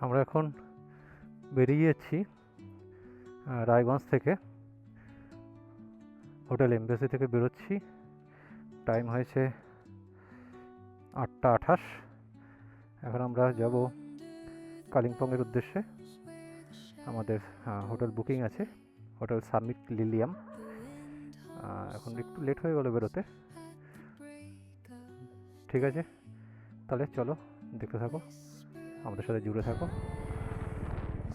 আমরা এখন বেরিয়ে যাচ্ছি রায়গঞ্জ থেকে। হোটেল এমবেসি থেকে বেরোচ্ছি। টাইম হয়েছে আটটা আঠাশ। এখন আমরা যাব কালিম্পংয়ের উদ্দেশ্যে। আমাদের হোটেল বুকিং আছে, হোটেল সামিট লিলিয়াম। এখন একটু লেট হয়ে গেলো বেরোতে। ঠিক আছে, তাহলে চলো, দেখতে থাকো। আমাদের সাথে জুড়ে থাকো।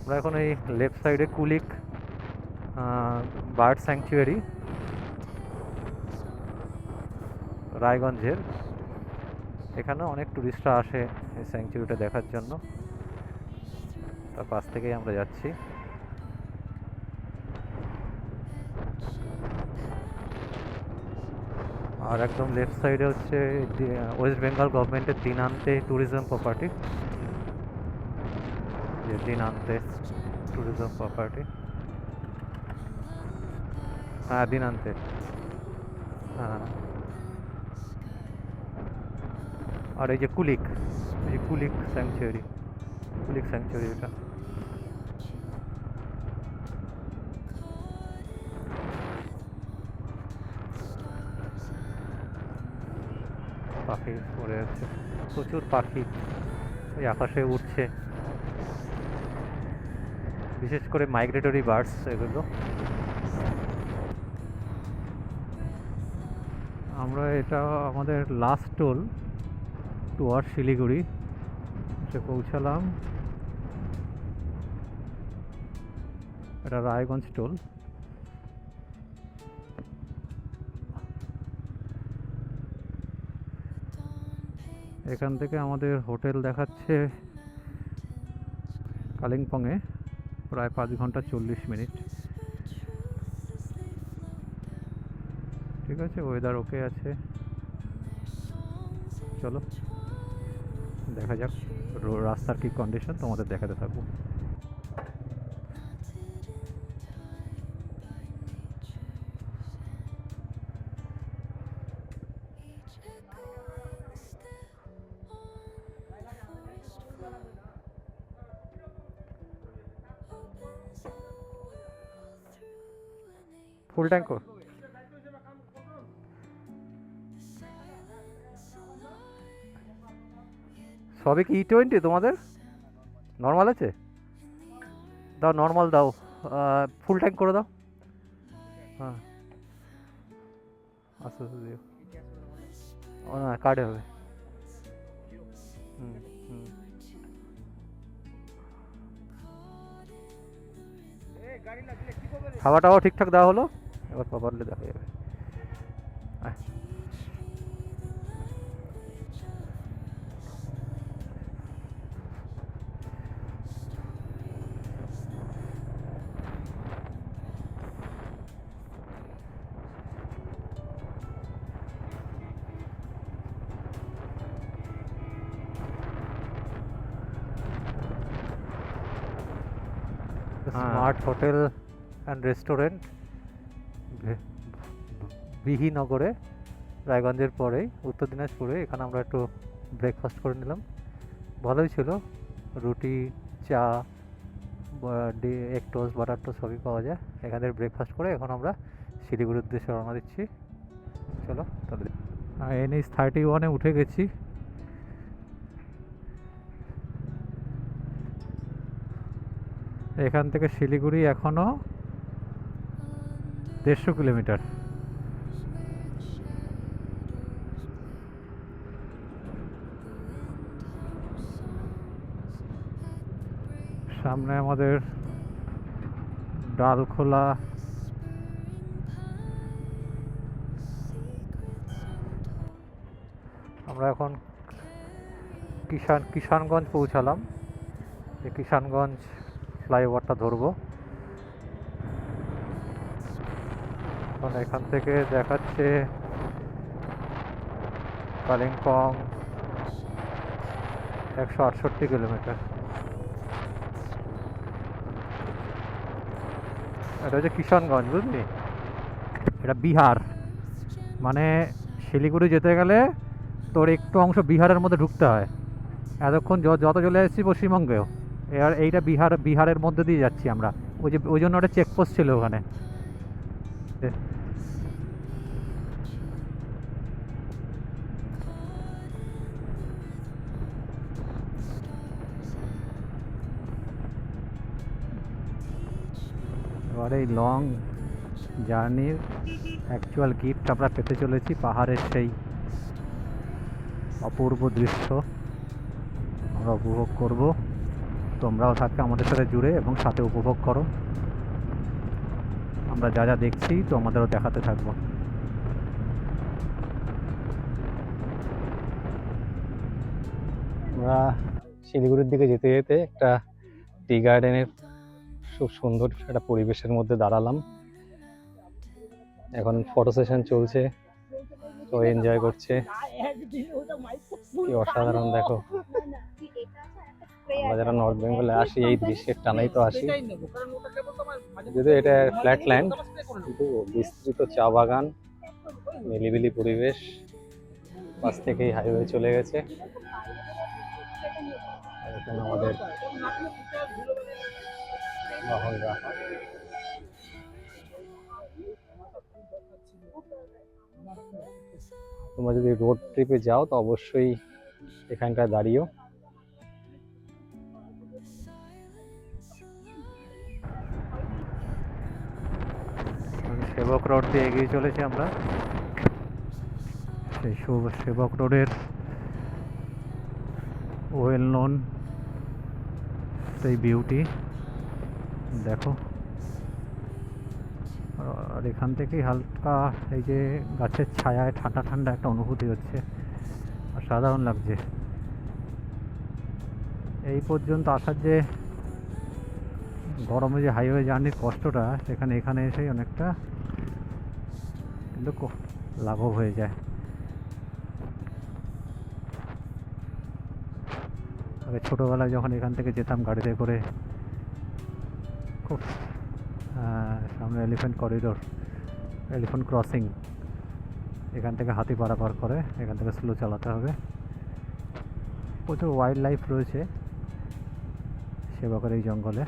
আমরা এখন এই লেফট সাইডে কুলিক বার্ড স্যাংচুয়ারি, রায়গঞ্জের। এখানে অনেক টুরিস্টরা আসে এই স্যাংচুরিটা দেখার জন্য। তার পাশ থেকেই আমরা যাচ্ছি। আর একদম লেফট সাইডে হচ্ছে ওয়েস্ট বেঙ্গল গভর্নমেন্টের দিনান্তে ট্যুরিজম প্রপার্টি যে দিনান্তে ট্যুরিজম প্রপার্টি হ্যাঁ দিনান্তে হ্যাঁ আর এই যে কুলিক এই যে কুলিক স্যাংচুয়ারি কুলিক স্যাংচুয়ারি এটা পাখি পড়ে আছে। প্রচুর পাখি। ওই আকাশে উঠছে। বিশেষ করে মাইগ্রেটরি বার্ডস এগুলো। আমরা এটা আমাদের লাস্ট টোল টুয়ার শিলিগুড়ি। এসে পৌঁছালাম। এটা রায়গঞ্জ টোল এখান থেকে আমাদের হোটেল দেখাচ্ছে কালিম্পংয়ে। প্রায় পাঁচ ঘণ্টা চল্লিশ মিনিট। ঠিক আছে ওয়েদার ওকে আছে। চলো, দেখা যাক রাস্তার কি কন্ডিশন তোমাদের দেখাতে থাকব। Full tank? সবই কি ই টোয়েন্টি তোমাদের? নর্মাল আছে? দাও নর্মাল দাও। ফুল ট্যাঙ্ক করে দাও। হ্যাঁ। আস্তে আস্তে দিও। ও না কার্ডে হবে। হুম হুম। খাওয়া টাওয়া ঠিকঠাক দেওয়া হলো? এবার প্রপারলি দেখা যাবে আয়। স্মার্ট হোটেল অ্যান্ড রেস্টুরেন্ট বিহিনগরে, রায়গঞ্জের পরেই, উত্তর দিনাজপুরে, এখানে আমরা একটু ব্রেকফাস্ট করে নিলাম। ভালোই ছিল। রুটি, চা এগ টোস্ট বাটার টোস্ট সবই পাওয়া যায়। এখানে ব্রেকফাস্ট করে এখন আমরা শিলিগুড়ির উদ্দেশ্যে রওনা দিচ্ছি। চলো, তাহলে এনএইচ থার্টি ওয়ানে উঠে গেছি। এখান থেকে শিলিগুড়ি এখনও দেড়শো কিলোমিটার। সামনে আমাদের ডালখোলা আমরা এখন কিষান কিষানগঞ্জ পৌঁছালাম। এই কিষানগঞ্জ ফ্লাইওভারটা ধরবো। এখন এখান থেকে দেখাচ্ছে কালিম্পং একশো আটষট্টি কিলোমিটার। এটা হচ্ছে কিষানগঞ্জ বুঝলি? এটা বিহার। মানে শিলিগুড়ি যেতে গেলে তোর একটু অংশ বিহারের মধ্যে ঢুকতে হয়। এতক্ষণ যত চলে এসেছি পশ্চিমবঙ্গেও। এবার এইটা বিহার বিহারের মধ্যে দিয়ে যাচ্ছি আমরা। ওই যে ওই জন্য ওটা চেকপোস্ট ছিল ওখানে। এ- এবার এই লং জার্নির অ্যাকচুয়াল গিফট আমরা পেতে চলেছি পাহাড়ের সেই অপূর্ব দৃশ্য। আমরা উপভোগ করব। তোমরাও থাকবে আমাদের সাথে জুড়ে এবং সাথে উপভোগ করো। আমরা যা যা দেখছি, তো আমাদেরও দেখাতে থাকব। আমরা শিলিগুড়ির দিকে যেতে যেতে একটা টি গার্ডেনের খুব সুন্দর একটা পরিবেশের মধ্যে দাঁড়ালাম। এখন ফটো সেশন চলছে তো এনজয় করছে। কি অসাধারণ, দেখো। আমরা যারা নর্থ বেঙ্গলে আসি এই দৃশ্যের টানাই তো আসি। যদিও এটা ফ্ল্যাট ল্যান্ড কিন্তু বিস্তৃত চা বাগান নিলিবিলি পরিবেশ পাশ থেকেই হাইওয়ে চলে গেছে। এখানে আমাদের তোমরা যদি রোড ট্রিপে যাও তো অবশ্যই এখানটায় দাঁড়িয়েও সেবক রোড দিয়ে এগিয়ে চলেছি আমরা। সেই সেবক রোডের ওয়েল নোন সেই বিউটি দেখো। আর এখান থেকেই হালকা এই যে গাছের ছায়ায় ঠান্ডা ঠান্ডা একটা অনুভূতি হচ্ছে। আর সাধারণ লাগছে। এই পর্যন্ত আসার যে গরমে যে হাইওয়ে জার্নির কষ্টটা, সেখানে এখানে এসেই অনেকটা ক- লাঘব হয়ে যায়। আগে ছোটোবেলায় যখন এখান থেকে যেতাম গাড়িতে করে, খুব সামনে এলিফ্যান্ট করিডোর, এলিফ্যান্ট ক্রসিং, এখান থেকে হাতি পারাপার করে এখান থেকে স্লো চালাতে হবে। প্রচুর ওয়াইল্ড লাইফ রয়েছে সেবাকের এই জঙ্গলে।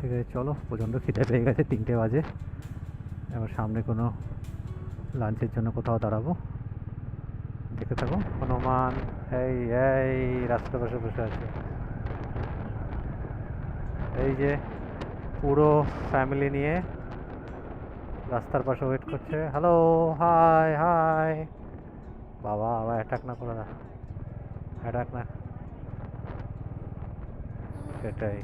ঠিক আছে, চলো, প্রচণ্ড খিদে পেয়ে গেছে, তিনটে বাজে। এবার সামনে কোনো লাঞ্চের জন্য কোথাও দাঁড়াবো। দেখে থাকো, হনুমান, এই এই রাস্তার পাশে বসে আছে। এই যে পুরো ফ্যামিলি নিয়ে রাস্তার পাশে ওয়েট করছে। হ্যালো হাই হাই বাবা, আবার অ্যাটাক না করে না অ্যাটাক না। সেটাই।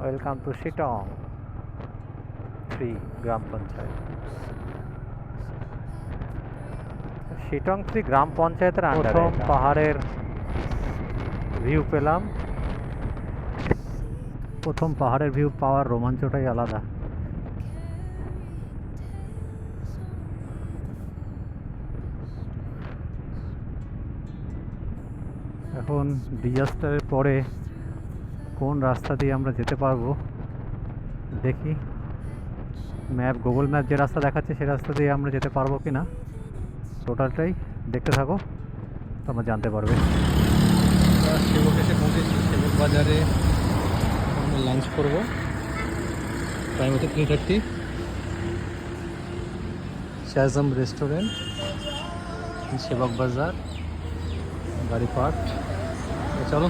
ওয়েলকাম টু শিটং থ্রি গ্রাম পঞ্চায়েত। শিটং থ্রি গ্রাম পঞ্চায়েতের প্রথম পাহাড়ের ভিউ পেলাম। প্রথম পাহাড়ের ভিউ পাওয়ার রোমাঞ্চটাই আলাদা। এখন ডিজাস্টারের পরে কোন রাস্তা দিয়ে আমরা যেতে পারব দেখি। ম্যাপ, গুগল ম্যাপ যে রাস্তা দেখাচ্ছে সে রাস্তা দিয়ে আমরা যেতে পারব কি না, টোটালটাই দেখতে থাকো, তোমরা জানতে পারবে। এসে বাজারে আমরা লাঞ্চ করব। টাইম হচ্ছে থ্রি থার্টি শাহজাম রেস্টুরেন্ট সেবক বাজার গাড়ি পার্ক চলো,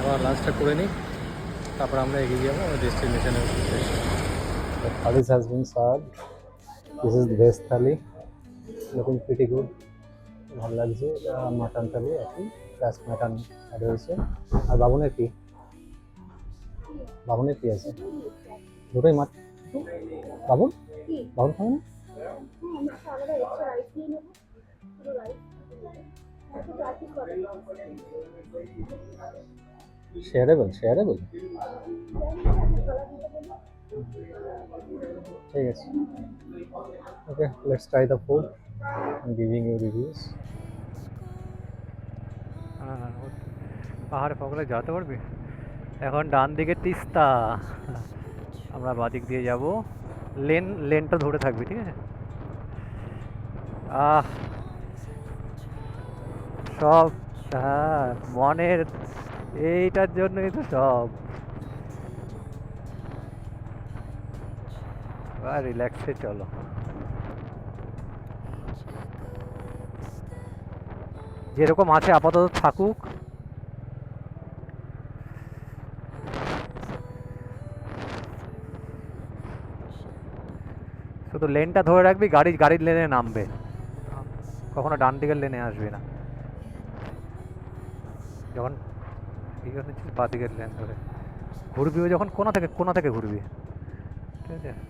আবার লাঞ্চটা করে নিই, তারপর আমরা এগিয়ে যাব আমাদের ডেস্টিনেশনের thalis has been served this is veg thali looking pretty good ভালো লাগছে। মাটন থালি কি প্লাস মাটন অ্যাড হয়েছে। আর বাবুনের কি বাবুনের কি আছে। দুটোই মাছ বাবুন বাবুন খাবে না? শেয়ারেবল শেয়ারেবল ঠিক আছে। Okay let's try the food giving you reviews পাহাড়ে পকলে যেতে পারবি? এখন ডান দিকে তিস্তা। আমরা বাদিক দিয়ে যাব। লেন লেনটা ধরে থাকবি, ঠিক আছে? আহ, সব হ্যাঁ মনের, এইটার জন্যই তো সব। রিল্যাক্সে চলো। যেরকম আছে আপাতত থাকুক। শুধু লেনটা ধরে রাখবি, গাড়ি, গাড়ির লেনে নামবে। কখনো ডান দিকের লেনে আসবি না। যখন বা দিকের লেন ধরে। ঘুরবি যখন কোনা থেকে কোনা থেকে ঘুরবি। ঠিক আছে?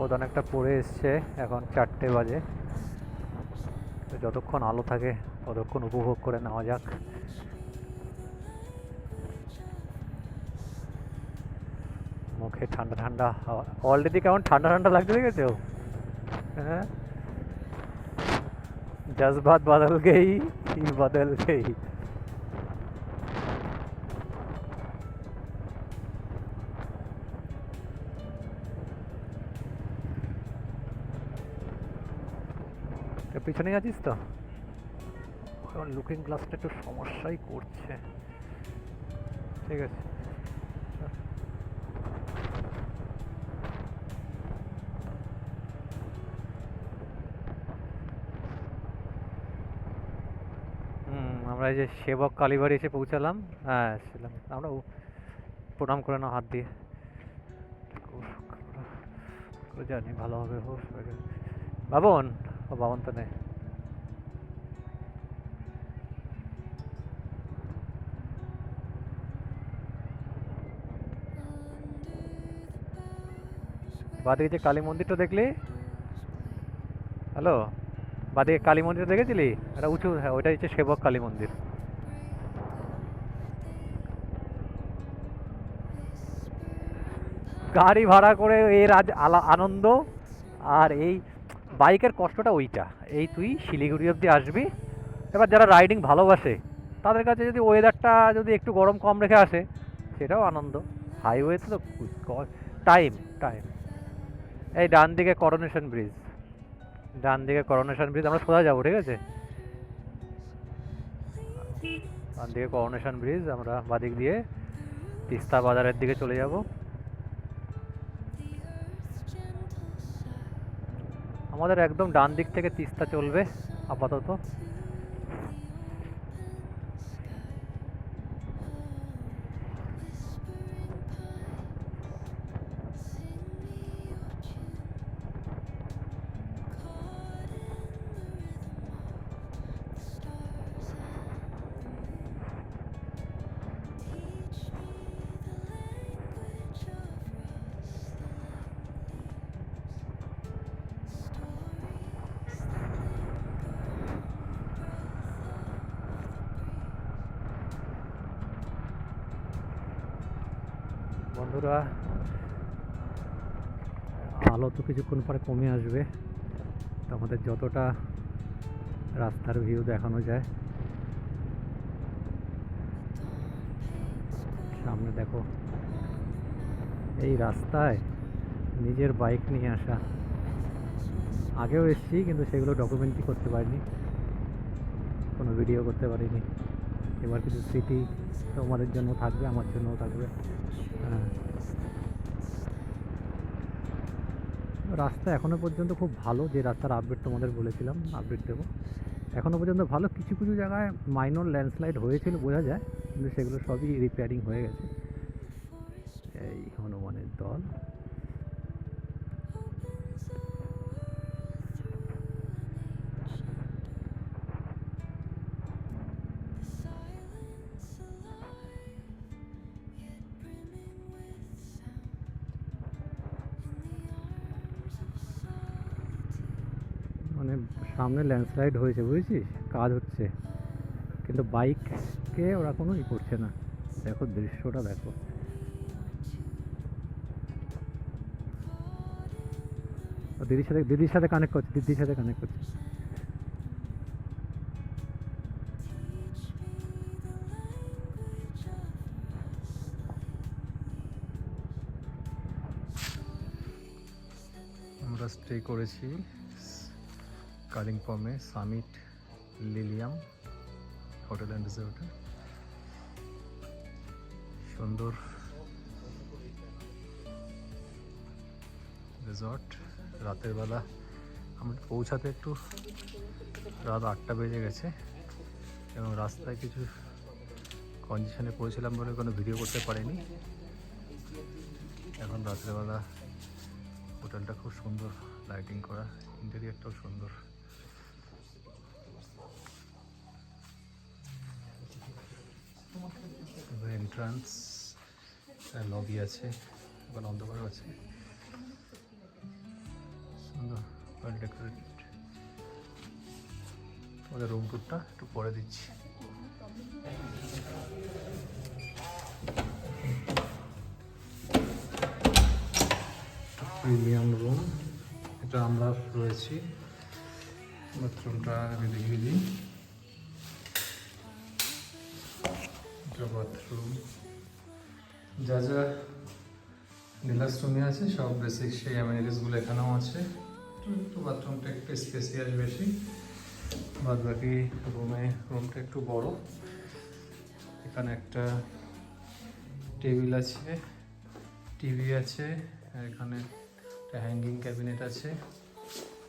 রোদ অনেকটা পড়ে এসছে এখন চারটে বাজে। তো যতক্ষণ আলো থাকে, ততক্ষণ উপভোগ করে নেওয়া যাক। মুখে ঠান্ডা ঠান্ডা হাওয়া। অলরেডি কেমন ঠান্ডা ঠান্ডা লাগতে দেখেছ? হ্যাঁ? জজবাত বাদল গেই বদল গেই। পিছনেই আছিস তো? কারণ লুকিং গ্লাসটা একটু সমস্যাই করছে। ঠিক আছে। আমরা এই যে সেবক কালীবাড়ি এসে পৌঁছালাম। হ্যাঁ ছিলাম আমরা প্রণাম করে নাও হাত দিয়ে। জানি ভালো হবে বাবন বাবন তো বাদিকে যে কালী মন্দিরটা দেখলি? হ্যালো? বাদিকে কালী মন্দির দেখেছিলি? এটা উঁচু হ্যাঁ ওইটা হচ্ছে সেবক কালী মন্দির। গাড়ি ভাড়া করে এর আজ আনন্দ আর এই বাইকের কষ্টটা ওইটা। এই তুই শিলিগুড়ি অবধি আসবি। এবার যারা রাইডিং ভালোবাসে, তাদের কাছে যদি ওয়েদারটা যদি একটু গরম কম রেখে আসে, সেটাও আনন্দ। হাইওয়েতে তো টাইম টাইম এই ডান দিকে করোনেশন ব্রিজ ডান দিকে করোনেশন ব্রিজ আমরা সোজা যাব, ঠিক আছে? ডান দিকে করোনেশন ব্রিজ আমরা বাদিক দিয়ে তিস্তা বাজারের দিকে চলে যাব। আমাদের একদম ডান দিক থেকে তিস্তা চলবে আপাতত। বন্ধুরা, আলো তো কিছুক্ষণ পরে কমে আসবে। তো আমাদের যতটা রাস্তার ভিউ দেখানো যায়। সামনে দেখো, এই রাস্তায় নিজের বাইক নিয়ে আসা। আগেও এসেছি, কিন্তু সেগুলো ডকুমেন্টই করতে পারিনি। কোনো ভিডিও করতে পারিনি। এবার কিছু স্মৃতি তোমাদের জন্য থাকবে, আমার জন্যও থাকবে। হ্যাঁ। রাস্তা এখনও পর্যন্ত খুব ভালো, যে রাস্তার আপডেট তোমাদের বলেছিলাম আপডেট দেবো। এখনও পর্যন্ত ভালো, কিছু কিছু জায়গায় মাইনর ল্যান্ডস্লাইড হয়েছিল বোঝা যায়, কিন্তু সেগুলো সবই রিপেয়ারিং হয়ে গেছে। এই হনুমানের দল। সামনে ল্যান্ডস্লাইড হয়েছে, বুঝেছিস? কাজ হচ্ছে। কিন্তু বাইককে ওরা কোনো ই করছে না। দেখো দৃশ্যটা, দেখো। দিদির সাথে দিদির সাথে কানেক্ট করছে, দিদির সাথে কানেক্ট করছে। আমরা স্টে করেছি। কালিম্পংয়ে সামিট লিলিয়াম, হোটেল অ্যান্ড রিসোর্টে সুন্দর রিসর্ট, রাতের বেলা আমরা পৌঁছাতে একটু রাত আটটা বেজে গেছে এবং রাস্তায় কিছু কন্ডিশনে পড়েছিলাম বলে কোনো ভিডিও করতে পারিনি। এখন রাত্রেবেলা হোটেলটা খুব সুন্দর লাইটিং করা ইন্টেরিয়ারটাও সুন্দর। এন্ট্রান্স লবি আছে এখন অন্ধকার আছে। সুন্দর ওয়েল রুম টুরটা একটু পরে দিচ্ছি। প্রিমিয়াম রুম এটা আমরা রয়েছি। বাথরুমটা আমি দেখিয়ে দিই। বাথরুম যা যা ডিলাক্স রুমে আছে, সব বেসিক সেই অ্যামিনিটিসগুলো এখানেও আছে। একটু বাথরুমটা একটু স্পেসিয়াস বেশি। বাদ বাকি রুমে রুমটা একটু বড়। এখানে একটা টেবিল আছে টিভি আছে এখানে একটা হ্যাঙ্গিং ক্যাবিনেট আছে।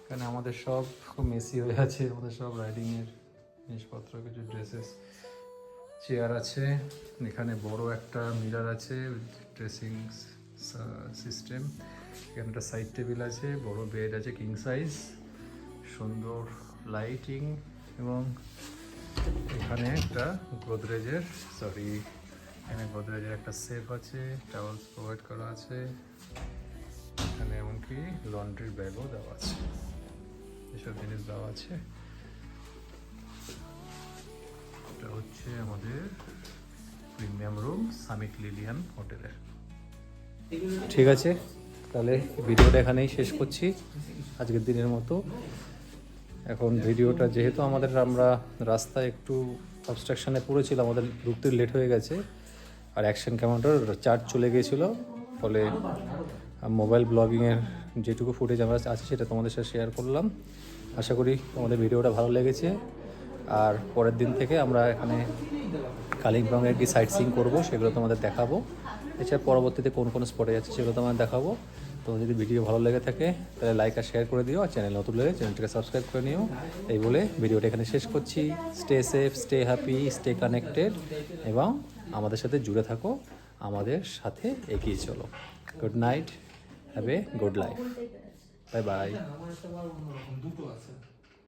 এখানে আমাদের সব খুব মেসি হয়ে আছে, আমাদের সব রাইডিংয়ের জিনিসপত্র, কিছু ড্রেসেস চেয়ার আছে, এখানে বড় একটা মিরার আছে ড্রেসিং সিস্টেম এখানে একটা সাইড টেবিল আছে, বড় বেড আছে কিং সাইজ সুন্দর লাইটিং এবং এখানে একটা গোদরেজের সরি এখানে গোদরেজের একটা সেফ আছে টাওয়ালস প্রোভাইড করা আছে, এখানে এমনকি লন্ড্রির ব্যাগও দেওয়া আছে। এসব জিনিস দেওয়া আছে। এটা হচ্ছে আমাদের প্রিমিয়াম রুম সামিট লিলিয়ান হোটেলের ঠিক আছে, তাহলে ভিডিওটা এখানেই শেষ করছি। আজকের দিনের মতো। এখন ভিডিওটা যেহেতু আমাদের আমরা রাস্তায় একটু অবস্ট্রাকশানে পড়েছিল আমাদের ঢুকতে লেট হয়ে গেছে, আর অ্যাকশন ক্যামেরাটার চার্জ চলে গিয়েছিল, ফলে মোবাইল ব্লগিংয়ের যেটুকু ফুটেজ আমরা আছে সেটা তোমাদের সাথে শেয়ার করলাম। আশা করি তোমাদের ভিডিওটা ভালো লেগেছে। আর পরের দিন থেকে আমরা এখানে কালিম্পংয়ের কি সাইট সিং করব সেগুলো তোমাদের দেখাবো। এছাড়া পরবর্তীতে কোন কোন স্পটে যাচ্ছে সেগুলো তোমাদের দেখাবো। তোমার যদি ভিডিও ভালো লেগে থাকে, তাহলে লাইক আর শেয়ার করে দিও আর চ্যানেল নতুন লেগে চ্যানেলটাকে সাবস্ক্রাইব করে নিও। এই বলে ভিডিওটা এখানে শেষ করছি। Stay safe stay happy stay connected এবং আমাদের সাথে জুড়ে থাকো, আমাদের সাথে এগিয়ে চলো। Good night have a good life bye bye